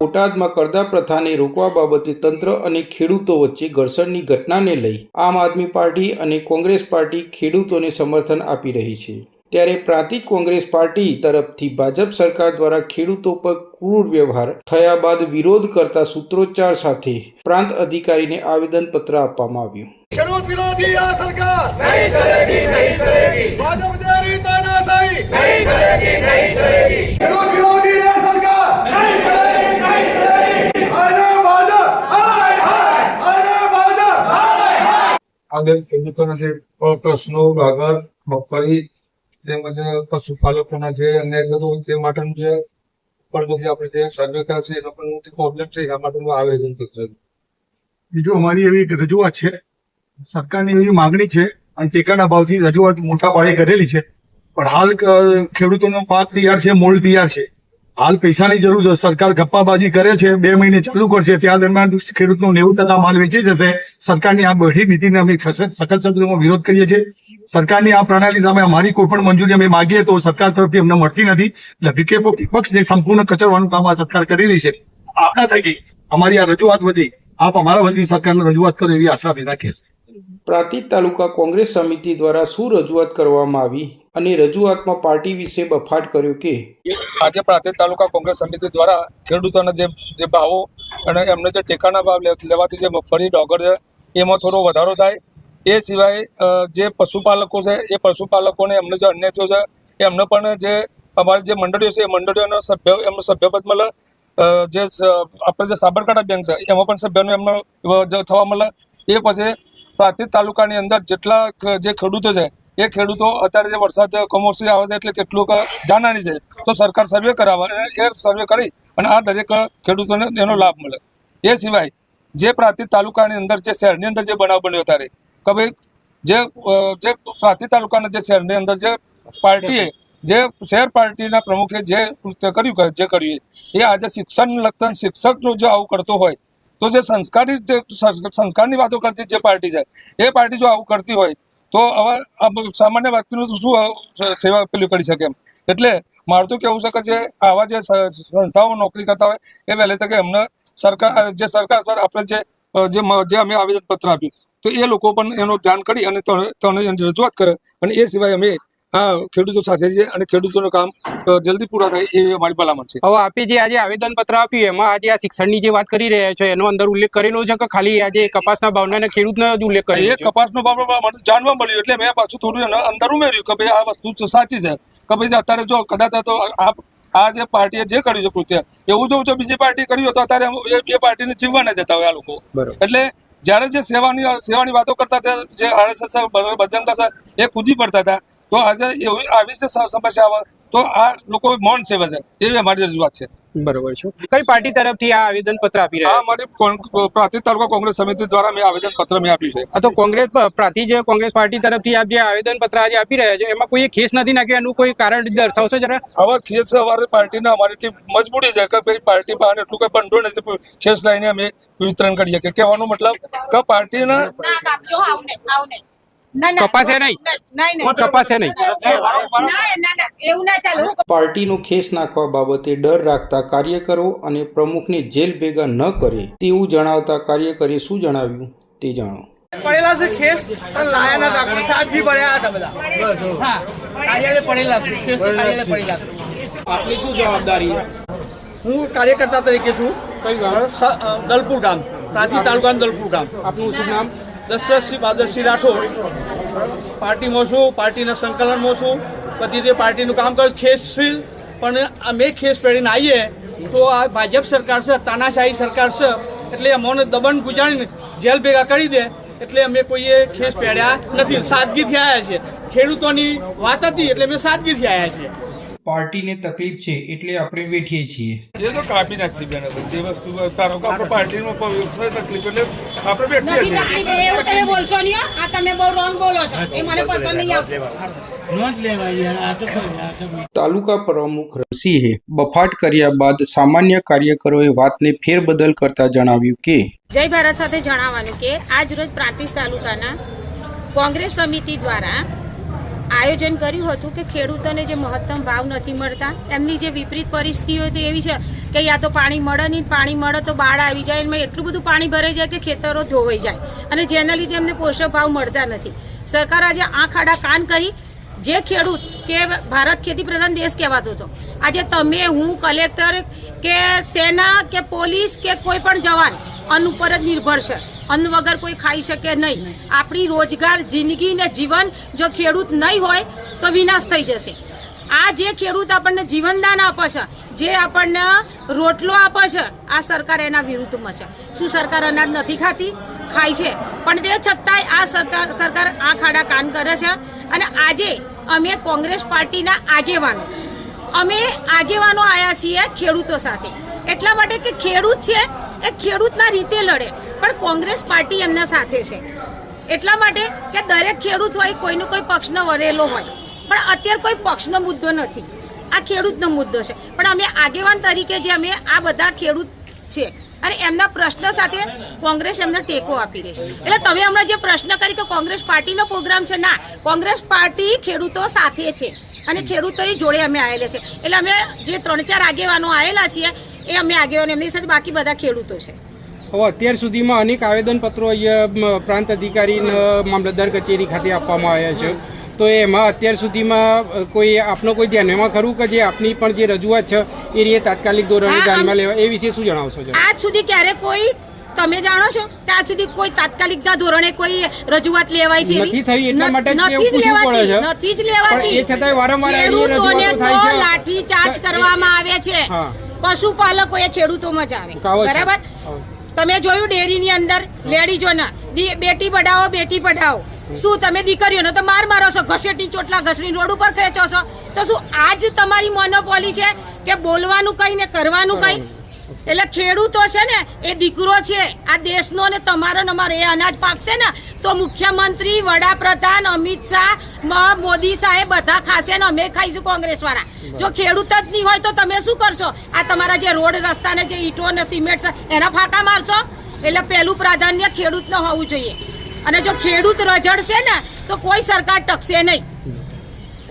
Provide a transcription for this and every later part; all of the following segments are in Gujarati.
બોટાદમાં કરદા પ્રથાને રોકવા બાબતે તંત્ર અને ખેડૂતો વચ્ચે ઘર્ષણની ઘટનાને લઈ આમ આદમી પાર્ટી અને કોંગ્રેસ પાર્ટી ખેડૂતોને સમર્થન આપી રહી છે. ત્યારે પ્રાંતિક કોંગ્રેસ પાર્ટી તરફથી ભાજપ સરકાર દ્વારા ખેડૂતો પર ક્રૂર વ્યવહાર થયા બાદ વિરોધ કરતા સૂત્રોચ્ચાર સાથે પ્રાંત અધિકારીને આવેદનપત્ર આપવામાં આવ્યું. ખેડૂત વિરોધી આ સરકાર નહીં ચલેગી નહીં ચલેગી. ભાજપ દેરી તાનાશાહી નહીં ચલેગી નહીં ચલેગી ખેડૂત વિરોધી આ સરકાર નહીં ચલેગી નહીં ચલેગી અને ભાજપ હાય હાય અને ભાજપ હાય આગળ ખેડૂતોના જે પ્રશ્નો આગળ મગફળી તેમજ પશુપાલકોના જે અન્ય થતું તે માટેનું જે પણ આપણે જે સર્વે કરે છે, એનો પણ પ્રોબ્લેમ છે, એના માટેનું આવેદન પત્ર બીજું અમારી એવી એક રજૂઆત છે. સરકારની એવી માગણી છે અને ટેકાના ભાવથી રજૂઆત મોટા પાયે કરેલી છે. પણ હાલ ખેડૂતોનો પાક તૈયાર છે, મોલ તૈયાર છે. હાલ પૈસાની જરૂર છે સરકાર ગપ્પાબાજી કરે છે, બે મહિને ચાલુ કરશે, ત્યાં દરમિયાન ખેડૂતનો નેવું ટકા માલ વેચી જશે. સરકારની આ બધી નીતિને અમે સખત શબ્દોમાં વિરોધ કરીએ છીએ. સરકારની આ પ્રણાલી સામે અમારી કોઈ પણ મંજૂરી અમે માગીએ તો સરકાર તરફથી અમને મળતી નથી. એટલે વિકેપો વિપક્ષ જે સંપૂર્ણ કચરવાનું કામ આ સરકાર કરી રહી છે. આપણા થકી અમારી આ રજૂઆત વધી આપ અમારા વતી સરકારને રજૂઆત કરો એવી આશા રાખીએ પ્રાંતિજ તાલુકા કોંગ્રેસ સમિતિ દ્વારા શું રજૂઆત કરવામાં આવી? અને રજૂઆતમાં પાર્ટી વિશે બફાટ કર્યો કે આજે પ્રાંતિજ તાલુકા કોંગ્રેસ સમિતિ દ્વારા ખેડૂતોના જે જે ભાવો અને એમને જે ટેકાના ભાવ લેવાથી જે મગફળી, ડોગર છે, એમાં થોડો વધારો થાય. એ સિવાય જે પશુપાલકો છે, એ પશુપાલકોને એમને જે અન્ય થયો છે, એમને પણ જે અમારી જે મંડળીઓ છે, એ મંડળીઓનો સભ્ય એમનો સભ્યપદ મળે. જે આપણે જે સાબરકાંઠા બેંક છે, એમાં પણ સભ્યનો એમનો થવા મળે. એ પછી પ્રાંતિજ તાલુકાની અંદર જેટલા જે ખેડૂતો છે એ ખેડૂતો અત્યારે જે વરસાદ કમોસમી આવે છે એટલે કેટલુંક જાણવાની છે. તો સરકાર સર્વે કરાવે એ સર્વે કરી અને આ દરેક ખેડૂતોને એનો લાભ મળે. એ સિવાય જે પ્રાંતિજ તાલુકાની અંદર જે શહેરની અંદર જે બનાવ બન્યો ત્યારે, કે ભાઈ જે જે પ્રાંતિજ તાલુકાના જે શહેરની અંદર જે પાર્ટીએ જે શહેર પાર્ટીના પ્રમુખે જે કૃત્ય કર્યું જે કર્યું એ આજે શિક્ષણ લગતા શિક્ષકનું જો આવું કરતો હોય, તો જે સંસ્કારી જે સંસ્કારની વાતો કરતી જે પાર્ટી છે, એ પાર્ટી જો આવું કરતી હોય તો હવે આ બ- સામાન્ય વ્યક્તિનું શું સેવા પેલું કરી શકે એમ? એટલે મારું તો કેવું છે આવા જે સંસ્થાઓ નોકરી કરતા હોય, એ વહેલી તકે એમને સરકાર, જે સરકાર દ્વારા આપણે જે જે અમે આવેદનપત્ર આપ્યું, તો એ લોકો પણ એનું ધ્યાન કરી અને તો- એની રજૂઆત કરે અને એ સિવાય અમે આ ખેડૂતો સાથે છે અને ખેડૂતોનું કામ જલ્દી પૂરા થાય એ અમારી ભલામણ છે. હવે આપે જે આજે આવેદન પત્ર આપ્યું એમાં આજે આ શિક્ષણની જે વાત કરી રહ્યા છો એનો અંદર ઉલ્લેખ કરેલો છે કે ખાલી આજે કપાસના ભાવના ખેડૂતનો જ ઉલ્લેખ એ કપાસનો ભાવ મને જાણવા મળ્યું એટલે મેં પાછું થોડું અંદર ઉમેર્યું કે ભાઈ આ વસ્તુ સાચી છે. કે ભાઈ અત્યારે જો કદાચ આ તો આ આ જે પાર્ટીએ જે કર્યું છે કૃત્ય એવું જો જો બીજી પાર્ટી કર્યું હોય તો અત્યારે એ- પાર્ટીને જીવવા ના દેતા હોય આ લોકો. એટલે જ્યારે જે સેવાની સેવાની વાતો કરતા હતા જે આરએસએસ બજરંગ એ કૂદી પડતા હતા. તો આજે આવી જે સમસ્યા આવે તો આ લોકો મૌન સેવે છે. એવી અમારી રજૂઆત છે. બરોબર છે. કઈ પાર્ટી તરફથી આ આવેદન પત્ર આપી રહ્યા છે? અમારી પ્રાંતિજ તાલુકા કોંગ્રેસ સમિતિ દ્વારા મેં આવેદન પત્ર મેં આપ્યું છે. આ તો કોંગ્રેસ પ્રાંતિજ કોંગ્રેસ પાર્ટી તરફથી આપ જે આવેદન પત્ર આજે આપી રહ્યા છે એમાં કોઈ ખેસ નથી નાખ્યો? એનું કોઈ કારણ દર્શાવશો જરા? હવે ખેસ અમારી પાર્ટીને અમારી ટીમ મજબૂરી છે કે ભાઈ પાર્ટી પાસે એટલું કઈ ભંડોળ નથી. ખેસ લઈને અમે વિતરણ કરીએ કે કહેવાનો મતલબ કે પાર્ટીના કપાસે નહીં? નહીં નહીં કપાસે નહીં? ના ના ના એવું ના ચાલે. હું પાર્ટીનો ખેસ નાખવા બાબતે ડર રાખતા કાર્યકરો અને પ્રમુખને જેલ ભેગા ન કરે તેવું જણાવતા કાર્યકરે શું જણાવ્યું તે જાણો. પડેલા છે ખેસ? લાયા ના રાખો. સાજી પડ્યા હતા બધા. હા. કાર્યાલય પડેલા છે. ખેસ કાર્યાલય પડેલા છે. આપની શું જવાબદારી હું કાર્યકર્તા તરીકે છું. કઈ ગામ? દલપુર ગામ. પ્રાચી તાલુકાનું દલપુર ગામ. આપનું શું નામ? દશરથસિંહ બાદરસિંહ રાઠોડ. પાર્ટીમાં છું, પાર્ટીના સંકલનમાં છું. બધી રીતે પાર્ટીનું કામ કરું ખેસશીલ પણ અમે ખેસ પહેરીને આવીએ તો આ ભાજપ સરકાર છે, તાનાશાહી સરકાર છે, એટલે અમોને દબણ ગુજારીને જેલ ભેગા કરી દે. એટલે અમે કોઈએ ખેસ પહેર્યા નથી. સાદગીથી આવ્યા છે ખેડૂતોની વાત હતી, એટલે અમે સાદગીથી આવ્યા છીએ. પાર્ટીને તકલીફ છે એટલે આપણે વેઠીએ છીએ. એ તો કાપી નાખશે બેન જે વસ્તુ તારો કે આપણે પાર્ટીનો કોઈ તકલીફ એટલે આપણે બેઠીએ છીએ. ના, એવું તમે બોલશો નહીં આ તમે બહુ રોંગ બોલો છો. એ મને પસંદ નહીં આવતું. તાલુકા પ્રમુખ રસિંહે બફાટ કર્યા બાદ સામાન્ય કાર્યકરોએ વાતને ફેરબદલ કરતા જણાવ્યું કે જય ભારત સાથે જણાવવાનું કે આજ રોજ પ્રાંતિજ તાલુકાના કોંગ્રેસ સમિતિ દ્વારા આયોજન કર્યું હતું કે ખેડૂતોને જે મહત્તમ ભાવ નથી મળતા, એમની જે વિપરીત પરિસ્થિતિઓ તો એવી છે કે યા તો પાણી મળે નહીં, પાણી મળે તો બાળ આવી જાય, એમાં એટલું બધું પાણી ભરાઈ જાય કે ખેતરો ધોવાઈ જાય અને જેના લીધે એમને પોષક ભાવ મળતા નથી. સરકાર આજે આંખ આડા કાન કરી જે ખેડૂત કે ભારત ખેતી પ્રધાન દેશ કહેવાતો હતો. આજે તમે, હું, કલેક્ટર કે સેના કે પોલીસ કે કોઈ પણ જવાન અન ઉપર જ નિર્ભર છે. અન્ન વગર કોઈ ખાઈ શકે નહીં. આપણી રોજગાર, જિંદગી ને જીવન જો ખેડૂત નહીં હોય તો વિનાશ થઈ જશે. આ જે ખેડૂત આપણને જીવનદાન આપે છે, જે આપણને રોટલો આપે છે, આ સરકાર એના વિરુદ્ધમાં છે. શું સરકાર અનાજ નથી ખાતી? ખાય છે. પણ તે છતાંય આ સરકાર સરકાર આ ખાડા કાન કરે છે અને આજે અમે કોંગ્રેસ પાર્ટીના આગેવાનો, અમે આગેવાનો આવ્યા છીએ ખેડૂતો સાથે. એટલા માટે કે ખેડૂત છે, એ ખેડૂતના રીતે લડે. પણ કોંગ્રેસ પાર્ટી એમના સાથે છે. એટલા માટે કે દરેક ખેડૂત હોય, કોઈનો કોઈ પક્ષનો વરેલો હોય. પણ અત્યારે કોઈ પક્ષનો મુદ્દો નથી. આ ખેડૂતનો મુદ્દો છે. પણ અમે આગેવાન તરીકે જે અમે આ બધા ખેડૂત છે, અને એમના પ્રશ્ન સાથે કોંગ્રેસ એમને ટેકો આપી રહી છે. એટલે તમે હમણાં જે પ્રશ્ન કરી કે કોંગ્રેસ પાર્ટીનો પ્રોગ્રામ છે, ના, કોંગ્રેસ પાર્ટી ખેડૂતો સાથે છે, અને ખેડૂતોની જોડે અમે આવેલા છે. એટલે અમે જે ત્રણ ચાર આગેવાનો આવેલા છીએ, એ અમે આગેવાનો, એમની સાથે બાકી બધા ખેડૂતો છે. અત્યાર સુધીમાં અનેક આવેદનપત્રો અહીંયા પ્રાંત અધિકારી મામલતદાર કચેરી ખાતે આપવામાં આવ્યા છે. તો એમાં અત્યાર સુધીમાં કોઈ આપનો કોઈ ધ્યાન એમાં ખરું કે જે આપની પણ જે રજૂઆત છે એ રીતે તાત્કાલિક ધોરણે ધ્યાનમાં લેવા એ વિશે શું જણાવશો આજ સુધી ક્યારે કોઈ તમે જાણો છો કે આજ સુધી કોઈ તાત્કાલિકતા ધોરણે કોઈ રજૂઆત લેવાય છે નથી થઈ એટલા માટે નથી જ લેવાતી, નથી જ લેવાતી એ છતાંય વારંવાર આવી રજૂઆતો થાય છે. લાઠી ચાર્જ કરવામાં આવે છે. પશુપાલકો એ ખેડૂતોમાં જ આવે બરાબર? તમે જોયું ડેરીની અંદર? લેડીઝોના. દી- બેટી પઢાઓ બેટી પઢાઓ. શું તમે દીકરીઓને તો માર મારો છો? ઘસેટી, ચોટલા ઘસડી રોડ ઉપર ખેંચો છો? તો શું આજ તમારી મોનોપોલી છે કે બોલવાનું કઈ ને કરવાનું કઈ? એટલે ખેડૂતો છે ને એ દીકરો છે આ દેશનો ને તમારો ને અમારો એ અનાજ પાકશે ને તો મુખ્યમંત્રી વડાપ્રધાન અમિત શાહ મોદી સાહેબ બધા ખાશે ને અમે ખાઈશું કોંગ્રેસ વાળા જો ખેડૂત જ નહીં હોય તો તમે શું કરશો? આ તમારા જે રોડ રસ્તા ને જે ઈંટો ને સિમેન્ટ એના ફાંકા મારશો? એટલે પહેલું પ્રાધાન્ય ખેડૂતને હોવું જોઈએ. અને જો ખેડૂત રજડશે ને તો કોઈ સરકાર ટકશે નહીં.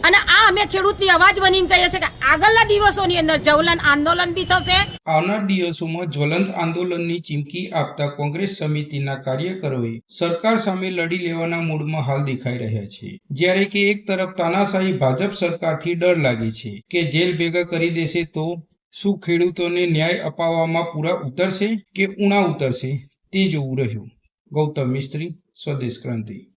અને આ અમે ખેડૂતની અવાજ બનીને કહીએ છીએ કે આગળના દિવસોની અંદર જવલન આંદોલન બી થશે. આવનાર દિવસોમાં જ્વલંત આંદોલનની ચીમકી આપતા કોંગ્રેસ સમિતિના કાર્યકરોએ સરકાર સામે લડી લેવાના મૂડમાં હાલ દેખાઈ રહ્યા છે. જ્યારે કે એક તરફ તાનાશાહી ભાજપ સરકારથી ડર લાગે છે કે જેલ ભેગા કરી દેશે તો શું ખેડૂતોને ન્યાય અપાવવામાં પૂરા ઉતરશે કે ઉણા ઉતરશે તે જોવું રહ્યું. ગૌતમ મિસ્ત્રી, સ્વદેશ ક્રાંતિ.